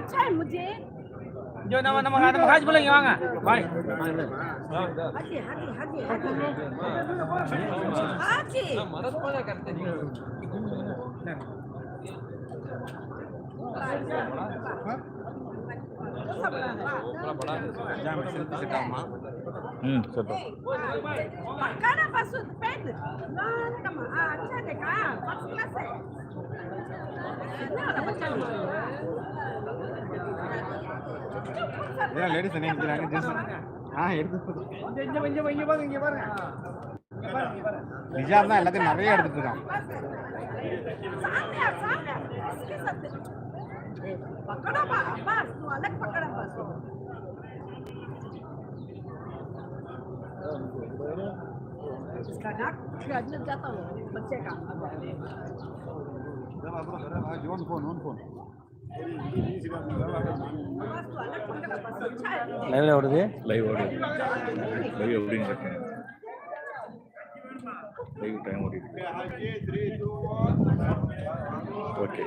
अच्छा है मुझे जो नमक नमक नमक खास बोलेंगे वांगा भाई हाजी हाजी हाजी हाजी मदद पड़ा करते हम्म चलो पकाना बस पेन ना अच्छा देखा फर्स्ट क्लास है ना बच्चा ஏன் லேடிஸ் என்ன நினைக்கிறாங்க ஜென்ஸ் ஆ எடுத்து இங்க இங்க இங்க இங்க பாருங்க இங்க பாருங்க இங்க பாருங்க இங்க பாருங்க நிஜாம் தான் எல்லாத்தையும் நிறைய எடுத்துட்டு இருக்கான் सामने आ, सामने आ. इसके साथ ए, पकड़ो बा, बस तू अलग पकड़ा बस इसका नाक अंदर जाता हूँ बच्चे का ஜோன் ஃபோன் லைவ்ல ஓடுது. லைவ் ஓடுது. லைவ் எப்படின்னு லைவ் டைம் ஓடிடுது ஓகே